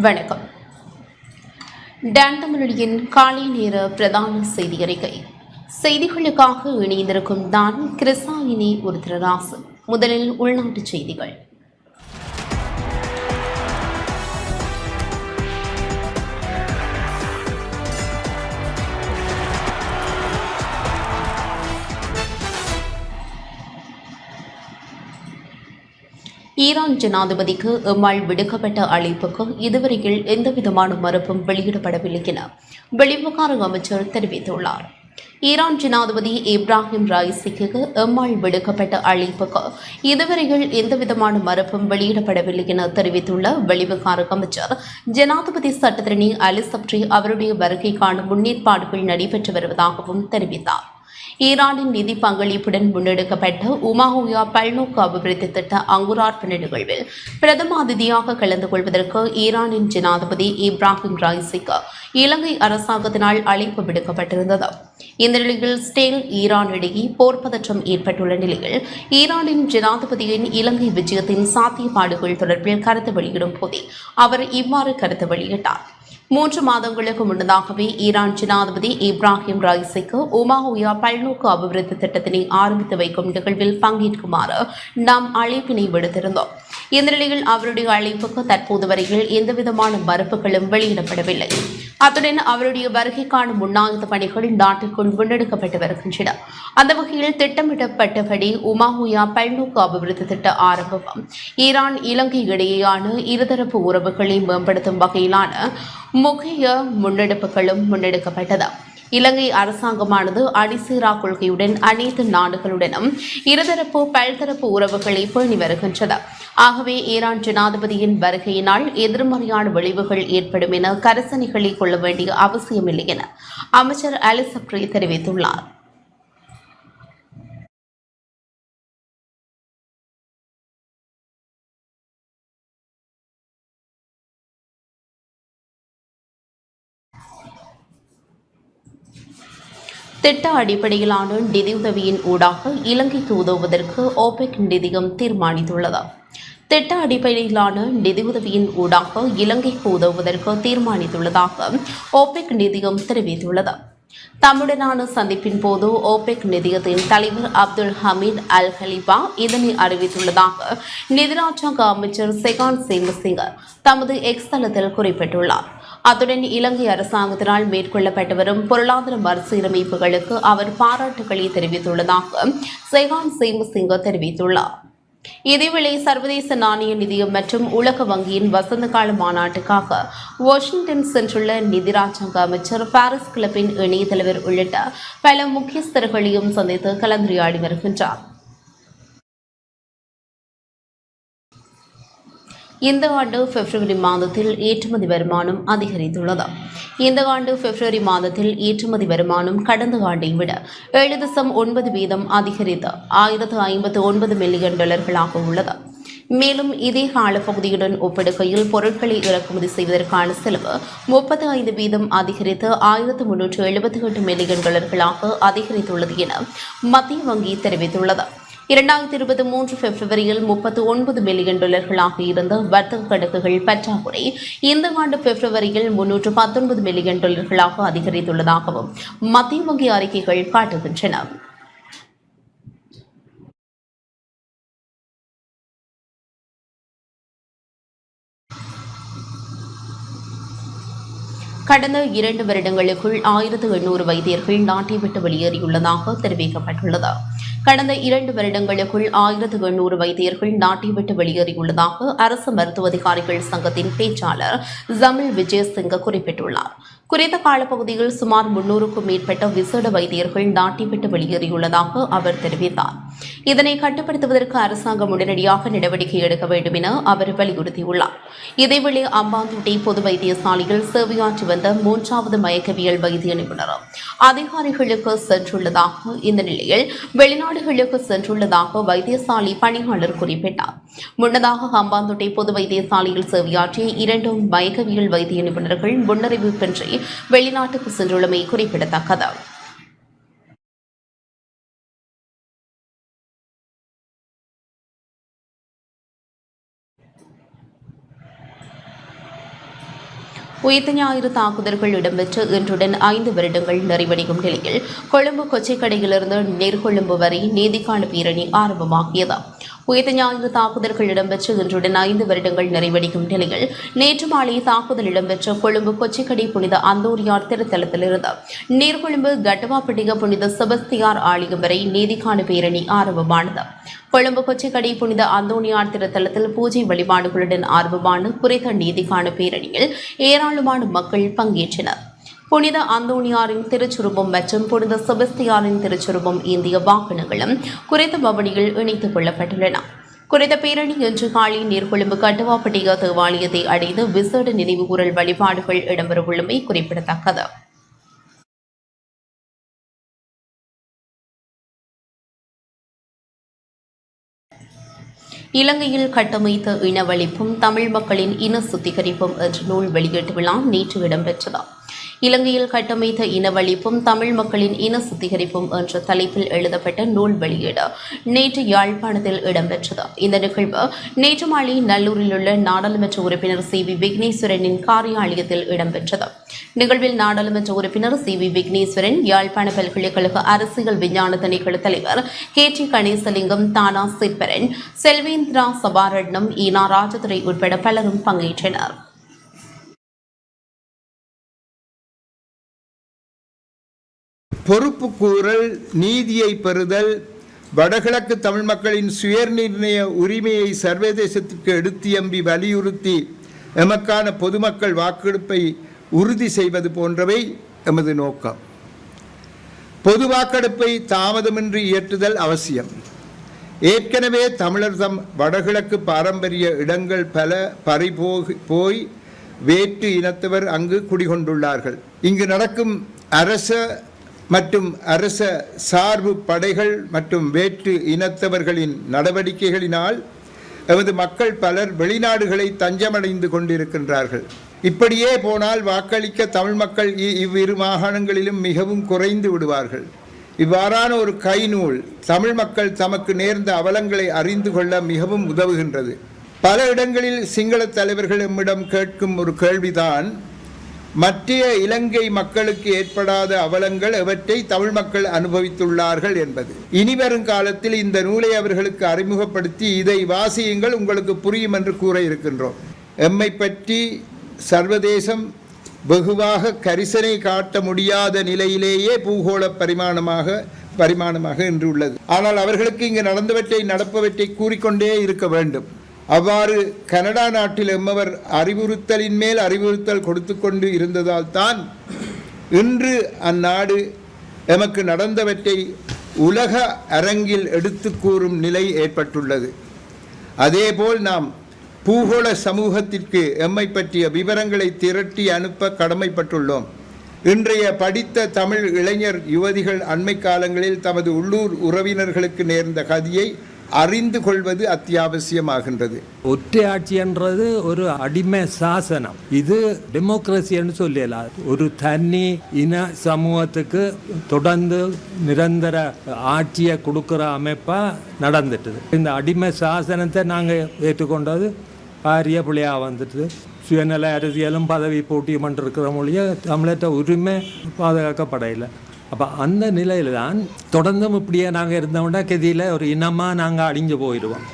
வணக்கம். டான் தமிழொலியின் காலை நேர பிரதான செய்தி அறிக்கை. செய்திகளுக்காக இணைந்திருக்கும் தான் கிறிஸ்ஸாவினி ஒரு திரராசு முதலில் உள்நாட்டுச் செய்திகள். ஈரான் ஜனாதிபதிக்கு எம்மால் விடுக்கப்பட்ட அழைப்புக்கு இதுவரையில் எந்தவிதமான மறுப்பும் வெளியிடப்படவில்லை என வெளிவிவகார அமைச்சர் தெரிவித்துள்ளார். ஈரான் ஜனாதிபதி இப்ராஹிம் ராய்சிக்கு எம்மால் விடுக்கப்பட்ட அழைப்புக்கு இதுவரையில் எந்தவிதமான மறுப்பும் வெளியிடப்படவில்லை என தெரிவித்துள்ள வெளிவிவகார அமைச்சர் ஜனாதிபதி சட்டத்திரணி அலிசப்ரி அவருடைய வருகைக்கான முன்னேற்பாடுகள் நடைபெற்று வருவதாகவும் தெரிவித்தார். ஈரானின் நிதி பங்களிப்புடன் முன்னெடுக்கப்பட்ட உமாஹோயா பல்நோக்கு அபிவிருத்தி திட்ட அங்குரார்ப்பண நிகழ்வில் பிரதம அதிதியாக கலந்து கொள்வதற்கு ஈரானின் ஜனாதிபதி இப்ராஹிம் ராய்சிக்கு இலங்கை அரசாங்கத்தினால் அழைப்பு விடுக்கப்பட்டிருந்தது. இந்த நிலையில் ஸ்டேல் ஈரான் இடையே போர் பதற்றம் ஏற்பட்டுள்ள நிலையில் ஈரானின் ஜனாதிபதியின் இலங்கை விஜயத்தின் சாத்தியப்பாடுகள் தொடர்பில் கருத்து வெளியிடும் போதே அவர் இவ்வாறு கருத்து வெளியிட்டார். மூன்று மாதங்களுக்கு முன்னதாகவே ஈரான் ஜனாதிபதி இப்ராஹிம் உமா உயா பல்நோக்கு அபிவிருத்தி திட்டத்தினை ஆரம்பித்து வைக்கும் நிகழ்வில் பங்கேற்குமாறு நாம் அழைப்பினை விடுத்திருந்தோம். இந்த நிலையில் அவருடைய அழைப்புக்கு தற்போது வரையில் எந்தவிதமான மறுப்புகளும் வெளியிடப்படவில்லை. அத்துடன் அவருடைய வருகைக்கான முன்னாகத்த பணிகள் நாட்டிற்குள் முன்னெடுக்கப்பட்டு வருகின்றன. அந்த வகையில் திட்டமிடப்பட்டபடி உமாஹுயா பல்நோக்கு அபிவிருத்தி திட்ட ஆரம்பம். ஈரான் இலங்கை இடையேயான இருதரப்பு உறவுகளை மேம்படுத்தும் வகையிலான முக்கிய முன்னெடுப்புகளும் முன்னெடுக்கப்பட்டது. இலங்கை அரசாங்கமானது அணிசீரா கொள்கையுடன் அனைத்து நாடுகளுடனும் இருதரப்பு பல்தரப்பு உறவுகளை பேணி வருகின்றது. ஆகவே ஈரான் ஜனாதிபதியின் வருகையினால் எதிர்மறையான விளைவுகள் ஏற்படும் என கரசனைகளை கொள்ள வேண்டிய அவசியமில்லை என அமைச்சர் அலிசப்ரி தெரிவித்துள்ளார். திட்ட அடிப்படையிலான நிதியுதவியின் ஊடாக இலங்கைக்கு உதவுவதற்கு ஓபெக் நிதியம் தீர்மானித்துள்ளது. திட்ட அடிப்படையிலான நிதியுதவியின் ஊடாக இலங்கைக்கு உதவுவதற்கு தீர்மானித்துள்ளதாக ஓபெக் நிதியம் தெரிவித்துள்ளது. தம்முடனான சந்திப்பின் போது ஓபெக் நிதியத்தின் தலைவர் அப்துல் ஹமீத் அல் ஹலிபா இதனை அறிவித்துள்ளதாக நிதிராஜாங்க அமைச்சர் செகான் சேமசிங்கர் தமது எக்ஸ் தளத்தில் குறிப்பிட்டுள்ளார். அத்துடன் இலங்கை அரசாங்கத்தினால் மேற்கொள்ளப்பட்டு வரும் பொருளாதார மறுசீரமைப்புகளுக்கு அவர் பாராட்டுகளை தெரிவித்துள்ளதாக செகான் சேமசிங்க தெரிவித்துள்ளார். இதேவேளை சர்வதேச நாணய நிதியம் மற்றும் உலக வங்கியின் வசந்த கால மாநாட்டுக்காக வாஷிங்டன் சென்றுள்ள நிதிராஜாங்க அமைச்சர் பாரிஸ் கிளப்பின் இணைய தலைவர் உள்ளிட்ட பல முக்கியஸ்தர்களையும் சந்தித்து கலந்துரையாடி வருகின்றார். இந்த ஆண்டு பிப்ரவரி மாதத்தில் ஏற்றுமதி வருமானம் அதிகரித்துள்ளது. இந்த ஆண்டு பிப்ரவரி மாதத்தில் ஏற்றுமதி வருமானம் கடந்த ஆண்டை விட ஏழு தசம் ஒன்பது வீதம் அதிகரித்து ஆயிரத்து ஐம்பத்து ஒன்பது மில்லியன் டாலர்களாக உள்ளது. மேலும் இதே காலப்பகுதியுடன் ஒப்பிடுகையில் பொருட்களை இறக்குமதி செய்வதற்கான செலவு முப்பத்தி ஐந்து வீதம் அதிகரித்து ஆயிரத்து முன்னூற்று எழுபத்தி எட்டு மில்லியன் டாலர்களாக அதிகரித்துள்ளது என மத்திய வங்கி தெரிவித்துள்ளது. இரண்டாயிரத்தி இருபத்தி மூன்று பிப்ரவரியில் முப்பத்தி ஒன்பது மில்லியன் டாலர்களாக இருந்த வர்த்தக கணக்குகள் பற்றாக்குறை இந்த ஆண்டு பிப்ரவரியில் முன்னூற்று பத்தொன்பது மில்லியன் டாலர்களாக அதிகரித்துள்ளதாகவும் மத்திய வங்கி அறிக்கைகள் காட்டுகின்றன. கடந்த இரண்டு வருடங்களுக்குள் ஆயிரத்து எண்ணூறு வைத்தியர்கள் நாட்டை விட்டு வெளியேறியுள்ளதாக தெரிவிக்கப்பட்டுள்ளது. கடந்த இரண்டு வருடங்களுக்குள் ஆயிரத்து எண்ணூறு வைத்தியர்கள் நாட்டை விட்டு வெளியேறியுள்ளதாக அரசு மருத்துவ அதிகாரிகள் சங்கத்தின் பேச்சாளர் ஜமில் விஜயசிங்க குறிப்பிட்டுள்ளார். குறித்த காலப்பகுதியில் சுமார் முன்னூறுக்கும் மேற்பட்ட விசேட வைத்தியர்கள் நாட்டை விட்டு வெளியேறியுள்ளதாக அவர் தெரிவித்தார். இதனை கட்டுப்படுத்துவதற்கு அரசாங்கம் உடனடியாக நடவடிக்கை எடுக்க வேண்டும் என அவர் வலியுறுத்தியுள்ளார். இதேவேளை அம்பாந்தோட்டை பொது வைத்தியசாலையில் சேவையாற்றி வந்த மூன்றாவது மயக்கவியல் வைத்திய நிபுணர் அதிகாரிகளுக்கு சென்றுள்ளதாக இந்த நிலையில் வெளிநாடுகளுக்கு சென்றுள்ளதாக வைத்தியசாலை பணியாளர் குறிப்பிட்டார். முன்னதாக ஹம்பாந்தோட்டை பொது வைத்தியசாலையில் சேவையாற்றிய இரண்டு மயக்கவியல் வைத்திய நிபுணர்கள் முன்னறிவிப்பின்றி வெளிநாட்டுக்கு சென்றுள்ளமை குறிப்பிடத்தக்கது. உயிர்த்த ஞாயிறு தாக்குதல்கள் இடம்பெற்று இன்றுடன் ஐந்து வருடங்கள் நிறைவடையும் நிலையில் கொழும்பு கொச்சிக்கடையிலிருந்து நேர்கொழும்பு வரை நீதிக்கான பேரணி ஆரம்பமாகியது. உயிர்த்த ஞாயிறு தாக்குதல்கள் இடம்பெற்று இன்றுடன் ஐந்து வருடங்கள் நிறைவடையும் நிலையில் நேற்று மாலை தாக்குதல் இடம்பெற்ற கொழும்பு கொச்சிக்கடை புனித அந்தோரியார் திருத்தலத்திலிருந்து நீர்கொழும்பு கட்டவாப்பட்டிக புனித செபஸ்தியார் ஆலயம் வரை நீதிக்கான பேரணி ஆரம்பமானது. கொழும்பு கொச்சிக்கடை புனித அந்தோனியார் திருத்தலத்தில் பூஜை வழிபாடுகளுடன் ஆர்வமான குறித்த நீதிக்கான பேரணியில் ஏராளமான மக்கள் பங்கேற்றனர். புனித அந்தோணியாரின் திருச்சுருபம் மற்றும் புனித செபஸ்தியாரின் திருச்சுருபம் இந்திய வாகனங்களும் குறித்த பவனியில் இணைத்துக் கொள்ளப்பட்டுள்ளன. குறித்த பேரணி இன்று காலை நீர்கொழும்பு கட்டுவாப்பட்டிய தேவாலயத்தை அடைந்து விசேட நினைவுகூரல் வழிபாடுகள் இடம்பெறவுள்ளமை குறிப்பிடத்தக்கது. இலங்கையில் கட்டமைத்த இனவழிப்பும் தமிழ் மக்களின் இன சுத்திகரிப்பும் என்ற நூல் வெளியீட்டு விழா நேற்று இடம்பெற்றது. இலங்கையில் கட்டமைத்த இனவழிப்பும் தமிழ் மக்களின் இன சுத்திகரிப்பும் என்ற தலைப்பில் எழுதப்பட்ட நூல் வெளியீடு நேற்று யாழ்ப்பாணத்தில் இடம்பெற்றது. இந்த நிகழ்வு நேற்று மாலை நல்லூரில் உள்ள நாடாளுமன்ற உறுப்பினர் சி. வி. விக்னேஸ்வரனின் காரியாலயத்தில் இடம்பெற்றது. நிகழ்வில் நாடாளுமன்ற உறுப்பினர் சி. வி. விக்னேஸ்வரன் யாழ்ப்பாண பல்கலைக்கழக அரசியல் விஞ்ஞான திணைக்குழு தலைவர் கே. டி. கணேசலிங்கம் தானா சிற்பரன் செல்வேந்திரா சபாரட்னம் ஈனா ராஜதுரை உட்பட பலரும் பங்கேற்றனர். பொறுப்பு கூறல் நீதியை பெறுதல் வடகிழக்கு தமிழ் மக்களின் சுயநிர்ணய உரிமையை சர்வதேசத்திற்கு எடுத்தியம்பி வலியுறுத்தி எமக்கான பொதுமக்கள் வாக்கெடுப்பை உறுதி செய்வது போன்றவை எமது நோக்கம். பொது வாக்கெடுப்பை தாமதமின்றி இயற்றுதல் அவசியம். ஏற்கனவே தமிழர் தம் வடகிழக்கு பாரம்பரிய இடங்கள் பல பறிபோகி போய் வேற்று இனத்தவர் அங்கு குடிகொண்டுள்ளார்கள். இங்கு நடக்கும் அரச மற்றும் அரச சார்பு படைகள் மற்றும் வேற்று இனத்தவர்களின் நடவடிக்கைகளினால் எமது மக்கள் பலர் வெளிநாடுகளை தஞ்சமடைந்து கொண்டிருக்கின்றார்கள். இப்படியே போனால் வாக்களிக்க தமிழ் மக்கள் இ- இவ்விரு மாகாணங்களிலும் மிகவும் குறைந்து விடுவார்கள். இவ்வாறான ஒரு கைநூல் தமிழ் மக்கள் தமக்கு நேர்ந்த அவலங்களை அறிந்து கொள்ள மிகவும் உதவுகின்றது. பல இடங்களில் சிங்கள தலைவர்கள் எம்மிடம் கேட்கும் ஒரு கேள்விதான் மற்றைய இலங்கை மக்களுக்கு ஏற்படாத அவலங்கள் எவற்றை தமிழ் மக்கள் அனுபவித்துள்ளார்கள் என்பது. இனி வரும் காலத்தில் இந்த நூலை அவர்களுக்கு அறிமுகப்படுத்தி இதை வாசியுங்கள் உங்களுக்கு புரியும் என்று கூற இருக்கின்றோம். எம்மை பற்றி சர்வதேசம் வெகுவாக கரிசனை காட்ட முடியாத நிலையிலேயே பூகோள பரிமாணமாக பரிமாணமாக இன்று உள்ளது. ஆனால் அவர்களுக்கு இங்கு நடந்தவற்றை நடப்பவற்றை கூறிக்கொண்டே இருக்க வேண்டும். அவ்வாறு கனடா நாட்டில் எம்மவர் அறிவுறுத்தலின் மேல் அறிவுறுத்தல் கொடுத்து கொண்டு இருந்ததால் தான் இன்று அந்நாடு எமக்கு நடந்தவற்றை உலக அரங்கில் எடுத்து கூறும் நிலை ஏற்பட்டுள்ளது. அதேபோல் நாம் பூகோள சமூகத்திற்கு எம்மை பற்றிய விவரங்களை திரட்டி அனுப்ப கடமைப்பட்டுள்ளோம். இன்றைய படித்த தமிழ் இளைஞர் யுவதிகள் அண்மை காலங்களில் தமது உள்ளூர் உறவினர்களுக்கு நேர்ந்த கதியை அறிந்து கொள்வது அத்தியாவசியமாகின்றது. ஒற்றையாட்சின்றது ஒரு அடிமை சாசனம். இது டெமோக்ரஸின்னு சொல்லலாம் ஒரு தனி இன சமூகத்துக்கு தொடர்ந்து நிரந்தர ஆட்சியை கொடுக்குற அமைப்பாக நடந்துட்டுது. இந்த அடிமை சாசனத்தை நாங்கள் ஏற்றுக்கொண்டது பாரிய பிள்ளையாக வந்துட்டு சுயநல அரசியலும் பதவி போட்டியும் பண்ணிருக்கிற மொழிய தமிழற்ற உரிமை பாதுகாக்கப்படையில அப்போ அந்த நிலையில் தான் தொடர்ந்தும் இப்படியே நாங்கள் இருந்தோம்னா கதியில் ஒரு இனமாக நாங்கள் அழிஞ்சு போயிடுவோம்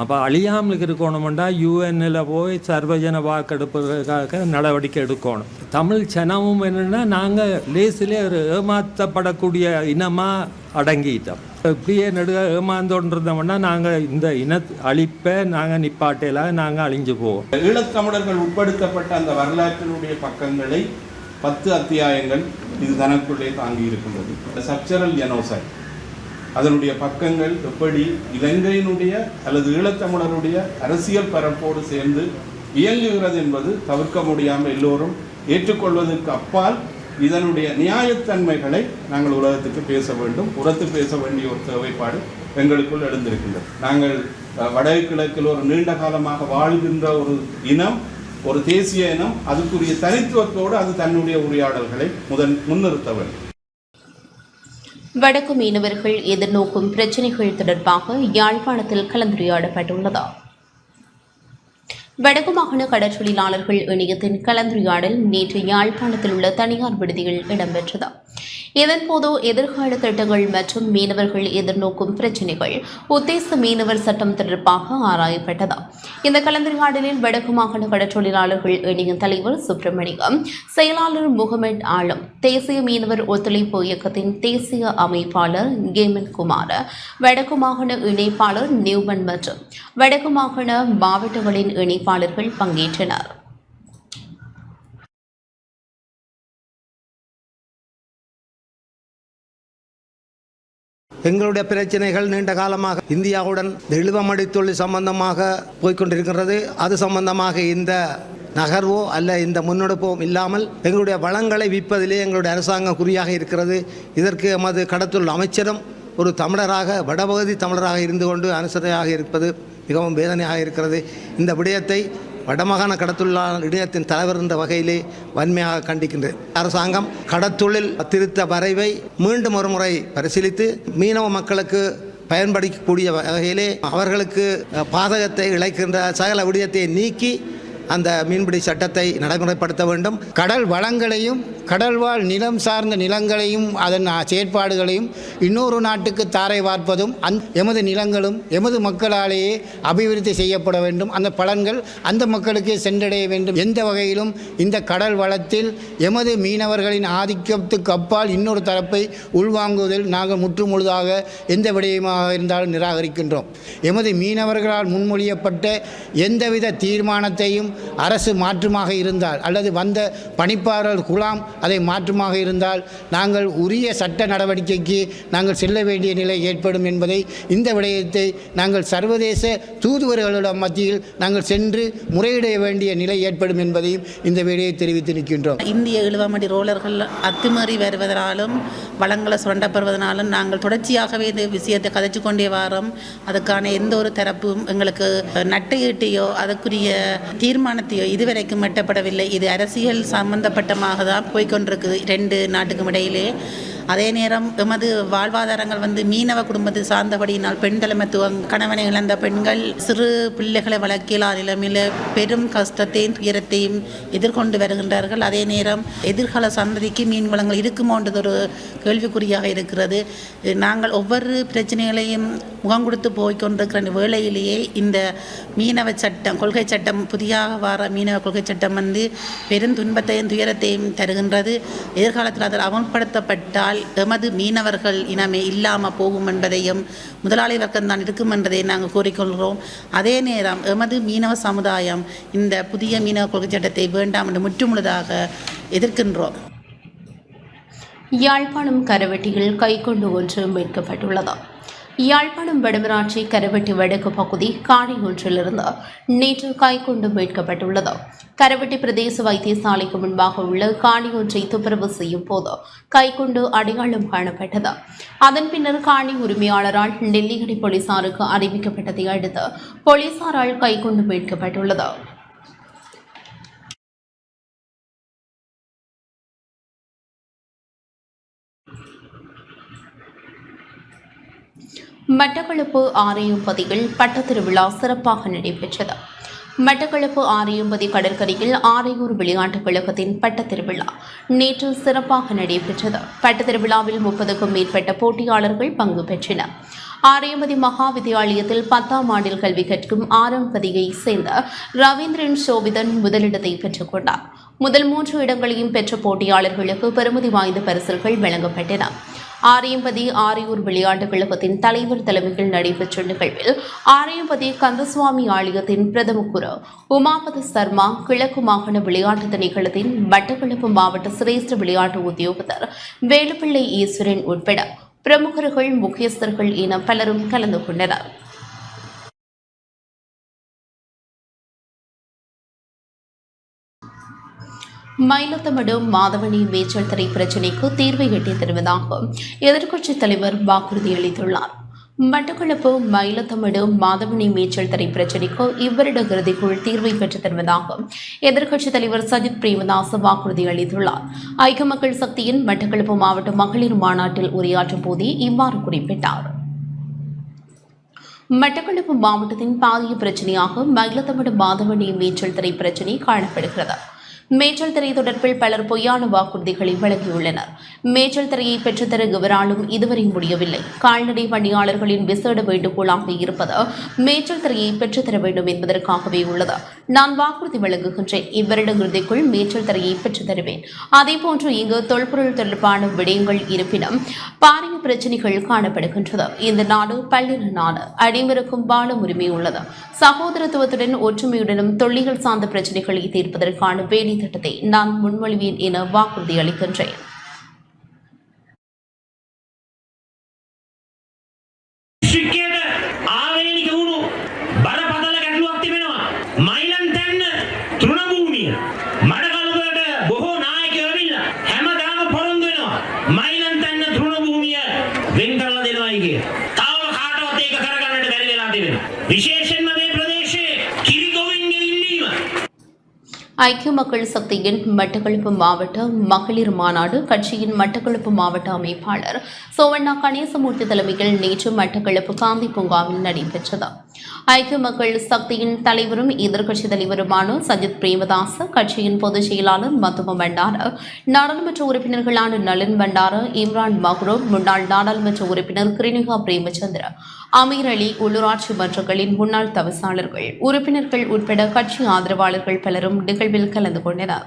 அப்போ அழியாமல் இருக்கணும்னா யூஎன்னில் போய் சர்வஜன வாக்கெடுப்புக்காக நடவடிக்கை எடுக்கணும். தமிழ் சனமும் என்னென்னா நாங்கள் லேசிலே ஒரு ஏமாற்றப்படக்கூடிய இனமாக அடங்கிட்டோம். இப்படியே நடுக ஏமாந்தோன்றிருந்தோம்னா நாங்கள் இந்த இன அழிப்பை நாங்கள் நிப்பாட்டையெல்லாம் நாங்கள் அழிஞ்சு போவோம். ஈழத்தமிழர்கள் உட்படுத்தப்பட்ட அந்த வரலாற்றினுடைய பக்கங்களை பத்து அத்தியாயங்கள் இது தனக்குள்ளே தாங்கி இருக்கின்றது. சப்சரல் ஜெனோசைட் அதனுடைய பக்கங்கள் எப்படி இலங்கையினுடைய அல்லது ஈழத்தமிழருடைய அரசியல் பரப்போடு சேர்ந்து இயங்குகிறது என்பது தவிர்க்க முடியாமல் எல்லோரும் ஏற்றுக்கொள்வதற்கு அப்பால் இதனுடைய நியாயத்தன்மைகளை நாங்கள் உலகத்துக்கு பேச வேண்டும். புறத்து பேச வேண்டிய ஒரு தேவைப்பாடு எங்களுக்குள் எழுந்திருக்கின்றது. நாங்கள் வடகிழக்கில் ஒரு நீண்ட காலமாக வாழ்கின்ற ஒரு இனம் ஒரு தேசிய இனம் அதுக்குரிய தனித்துவத்தோடு அது தன்னுடைய உரையாடல்களை முதன் முன்னிறுத்த வேண்டும். வடக்கு மீனவர்கள் எதிர்நோக்கும் பிரச்சினைகள் தொடர்பாக யாழ்ப்பாணத்தில் கலந்துரையாடப்பட்டுள்ளது. வடக்கு மாகாண கடற்றொழிலாளர்கள் இணையத்தின் கலந்துரையாடல் நேற்று யாழ்ப்பாணத்தில் உள்ள தனியார் விடுதியில் இடம்பெற்றது. இதன்போது எதிர்கால திட்டங்கள் மற்றும் மீனவர்கள் எதிர்நோக்கும் பிரச்சினைகள் உத்தேச மீனவர் சட்டம் தொடர்பாக ஆராயப்பட்டது. இந்த கலந்துரையாடலில் வடக்கு மாகாண கடற்றொழிலாளர்கள் இணைய தலைவர் சுப்பிரமணியம் செயலாளர் முகமது ஆலம் தேசிய மீனவர் ஒத்துழைப்பு இயக்கத்தின் தேசிய அமைப்பாளர் கேமன் குமார் வடக்கு மாகாண இணைப்பாளர் நியூமன் மற்றும் வடக்கு மாகாண மாவட்டங்களின் இணைப்பாளர்கள் பங்கேற்றனர். எங்களுடைய பிரச்சனைகள் நீண்ட காலமாக இந்தியாவுடன் இந்த இழுவமடி தொழில் சம்பந்தமாக போய்க்கொண்டிருக்கிறது அது சம்பந்தமாக இந்த நகர்வோ அல்ல இந்த முன்னெடுப்போ இல்லாமல் எங்களுடைய வளங்களை விற்பதிலே எங்களுடைய அரசாங்கம் குறியாக இருக்கிறது. இதற்கு எமது கடத்துள்ள அமைச்சரும் ஒரு தமிழராக வடபகுதி தமிழராக இருந்து கொண்டு அனுசரணையாக இருப்பது மிகவும் வேதனையாக இருக்கிறது. இந்த விடயத்தை வடமாகாண கடத்தொழிலாளர் இணையத்தின் தலைவர் என்ற வகையிலே வன்மையாக கண்டிக்கின்றது அரசாங்கம் கடத்தொழில் திருத்த வரைவை மீண்டும் ஒரு முறை பரிசீலித்து மீனவ மக்களுக்கு பயன்படுத்தக்கூடிய வகையிலே அவர்களுக்கு பாதகத்தை இழைக்கின்ற சகல விடயத்தை நீக்கி அந்த மீன்பிடி சட்டத்தை நடைமுறைப்படுத்த வேண்டும். கடல் வளங்களையும் கடல்வாழ் நிலம் சார்ந்த நிலங்களையும் அதன் செயற்பாடுகளையும் இன்னொரு நாட்டுக்கு தாரை வார்ப்பதும் அந் எமது நிலங்களும் எமது மக்களாலேயே அபிவிருத்தி செய்யப்பட வேண்டும். அந்த பலன்கள் அந்த மக்களுக்கே சென்றடைய வேண்டும். எந்த வகையிலும் இந்த கடல் வளத்தில் எமது மீனவர்களின் ஆதிக்கத்துக்கு அப்பால் இன்னொரு தரப்பை உள்வாங்குவதில் நாங்கள் முற்றுமுழுதாக எந்த விடயமாக இருந்தாலும் நிராகரிக்கின்றோம். எமது மீனவர்களால் முன்மொழியப்பட்ட எந்தவித தீர்மானத்தையும் அரசு மாற்றமாக இருந்தால் அல்லது வந்த பணிப்பாளர் குலாம் அதை மாற்றமாக இருந்தால் நாங்கள் உரிய சட்ட நடவடிக்கைக்கு நாங்கள் செல்ல வேண்டிய நிலை ஏற்படும் என்பதை இந்த விடயத்தை நாங்கள் சர்வதேச தூதுவர்களிடம் மத்தியில் நாங்கள் சென்று முறையிட வேண்டிய நிலை ஏற்படும் என்பதையும் இந்த விடையை தெரிவித்து நிற்கின்றோம். இந்திய இழுவமடி ரோலர்கள் அத்துமீறி வருவதனாலும் வளங்களை சுரண்டப்படுவதனாலும் நாங்கள் தொடர்ச்சியாகவே இந்த விஷயத்தை கதைச்சு கொண்டே வாரோம். அதுக்கான எந்த ஒரு தரப்பும் எங்களுக்கு நட்டையீட்டையோ அதற்குரிய தீர்மானத்தையோ இதுவரைக்கும் எட்டப்படவில்லை. இது அரசியல் சம்பந்தப்பட்டமாக தான் போய் போய்கொண்டிருக்குது ரெண்டு நாட்டுக்கும் இடையிலே. அதே நேரம் எமது வாழ்வாதாரங்கள் வந்து மீனவ குடும்பத்தை சார்ந்தபடியினால் பெண் தலைமைத்துவம் கணவனை இழந்த பெண்கள் சிறு பிள்ளைகளை வளர்க்கிலா நிலைமையில் பெரும் கஷ்டத்தையும் துயரத்தையும் எதிர்கொண்டு வருகின்றார்கள். அதே நேரம் எதிர்கால சந்ததிக்கு மீன் வளங்கள் இருக்குமோன்றது ஒரு கேள்விக்குறியாக இருக்கிறது. நாங்கள் ஒவ்வொரு பிரச்சனைகளையும் முகம் கொடுத்து போய்க்கொண்டிருக்கிற வேளையிலேயே இந்த மீனவ சட்டம் கொள்கை சட்டம் புதியாக வர மீனவ கொள்கை சட்டம் வந்து பெரும் துன்பத்தையும் துயரத்தையும் தருகின்றது. எதிர்காலத்தில் அதில் அமல்படுத்தப்பட்டால் எமது மீனவர்கள் இனமே இல்லாமல் போகும் என்பதையும் முதலாளி வர்க்கம் தான் இருக்கும் என்பதை நாங்கள் கூறிக்கொள்கிறோம். அதே நேரம் எமது மீனவ சமுதாயம் இந்த புதிய மீனவ கொள்கை சட்டத்தை வேண்டாம் என்று முற்றுமுழுதாக எதிர்க்கின்றோம். யாழ்ப்பாணம் கரவெட்டியில் கைக்கொண்டு ஒன்று மீட்கப்பட்டுள்ளதா. யாழ்ப்பாணம் வடமராட்சி கரவெட்டி வடக்கு பகுதி காணி ஒன்றிலிருந்து நேற்று கைக்கொண்டு மீட்கப்பட்டுள்ளது. கரவெட்டி பிரதேச வைத்தியசாலைக்கு முன்பாக உள்ள காணி ஒன்றை துப்புரவு செய்யும் போது கைக்கொண்டு அடையாளம் காணப்பட்டது. அதன் பின்னர் காணி உரிமையாளரால் டெல்லிகடி போலீசாருக்கு அறிவிக்கப்பட்டதை அடுத்து போலீசாரால் கைக்கொண்டு மீட்கப்பட்டுள்ளது. மட்டக்களப்பு ஆரையம்பதியில் பட்டத்திருவிழா சிறப்பாக நடைபெற்றது. மட்டக்களப்பு ஆரையம்பதி கடற்கரையில் ஆரையூர் விளையாட்டுக் கழகத்தின் பட்டத்திருவிழா நேற்று சிறப்பாக நடைபெற்றது. பட்டத்திருவிழாவில் முப்பதுக்கும் மேற்பட்ட போட்டியாளர்கள் பங்கு பெற்றனர். ஆரையம்பதி மகா வித்தியாலயத்தில் பத்தாம் ஆண்டில் கல்வி கற்கும் ஆரம்பதியை சேர்ந்த ரவீந்திரன் சோபிதன் முதலிடத்தை பெற்றுக் கொண்டார். முதல் மூன்று இடங்களையும் பெற்ற போட்டியாளர்களுக்கு பெருமதி வாய்ந்த பரிசுகள் வழங்கப்பட்டன. ஆரியம்பதி ஆரியூர் விளையாட்டுக் கழகத்தின் தலைவர் தலைமையில் நடைபெற்ற நிகழ்வில் ஆரியம்பதி கந்தசுவாமி ஆலயத்தின் பிரதம குரு உமாபத சர்மா கிழக்கு மாகாண விளையாட்டு திணைக்களத்தின் மட்டக்களப்பு மாவட்ட சிரேஷ்ட விளையாட்டு உத்தியோகத்தர் வேலுப்பிள்ளை ஈஸ்வரன் உட்பட பிரமுகர்கள் முக்கியஸ்தர்கள் என பலரும் கலந்து கொண்டனர். மயிலத்தமிடும் மாதவனி மேய்ச்சல் திரை பிரச்சினைக்கு தீர்வை எட்டி தருவதாக எதிர்க்கட்சித் தலைவர் வாக்குறுதி அளித்துள்ளார். மட்டக்களப்பு மயிலத்தமிடும் மாதவனி மேய்ச்சல் திரை பிரச்சினைக்கு இவ்வருட இறுதிக்குள் தீர்வை பெற்றுத் தருவதாக எதிர்க்கட்சித் தலைவர் சஜித் பிரேமதாஸ் வாக்குறுதி அளித்துள்ளார். ஐக்கிய மக்கள் சக்தியின் மட்டக்களப்பு மாவட்ட மகளிர் மாநாட்டில் உரையாற்றும் போதே இவ்வாறு குறிப்பிட்டார். மட்டக்களப்பு மாவட்டத்தின் பாரிய பிரச்சனையாக மயிலத்தமிடு மாதவனி மேய்ச்சல் திரை பிரச்சினை காணப்படுகிறது. மேய்ச்சல் திரை தொடர்பில் பலர் பொய்யான வாக்குறுதிகளை வழங்கியுள்ளனர். மேச்சல் திரையை பெற்றுத்தர எவராலும் இதுவரை முடியவில்லை. கால்நடை பணியாளர்களின் விசேட வேண்டுகோளாக இருப்பது மேய்ச்சல் திரையை பெற்றுத்தர வேண்டும் என்பதற்காகவே உள்ளது. நான் வாக்குறுதி வழங்குகின்றேன். இவ்வருட இறுதிக்குள் மேய்ச்சல் திரையை பெற்றுத் தருவேன். அதேபோன்று இங்கு தொல்பொருள் தொடர்பான விடயங்கள் இருப்பினும் பாரிய பிரச்சனைகள் காணப்படுகின்றது. இந்த நாடு பல்லின நாடு. அனைவருக்கும் வாழும் உரிமை உள்ளது சகோதரத்துவத்துடன் ஒற்றுமையுடனும் தொல்லியல் சார்ந்த பிரச்சனைகளை தீர்ப்பதற்கான வேலை திட்டத்தை நான் முன்மொழிவேன் என வாக்குறுதி அளிக்கின்றேன். ஐக்கிய மக்கள் சக்தியின் மட்டக்களப்பு மாவட்ட மகளிர் மாநாடு கட்சியின் மட்டக்களப்பு மாவட்ட அமைப்பாளர் சோவண்ணா கணேசமூர்த்தி தலைமையில் நேற்று மட்டக்களப்பு காந்தி பூங்காவில் நடைபெற்றது. ஐக்கிய மக்கள் சக்தியின் தலைவரும் எதிர்க்கட்சித் தலைவருமான சஜித் பிரேமதாச கட்சியின் பொதுச் செயலாளர் மத்துவ பண்டார நாடாளுமன்ற உறுப்பினர்களான நளின் பண்டார இம்ரான் மஹ்ரூப் முன்னாள் நாடாளுமன்ற உறுப்பினர் கிருணிகா பிரேமச்சந்திர அமீர் அலி உள்ளூராட்சி மன்றங்களின் முன்னாள் தவிசாளர்கள் உறுப்பினர்கள் உட்பட கட்சி ஆதரவாளர்கள் பலரும் நிகழ்வில் கலந்து கொண்டனர்.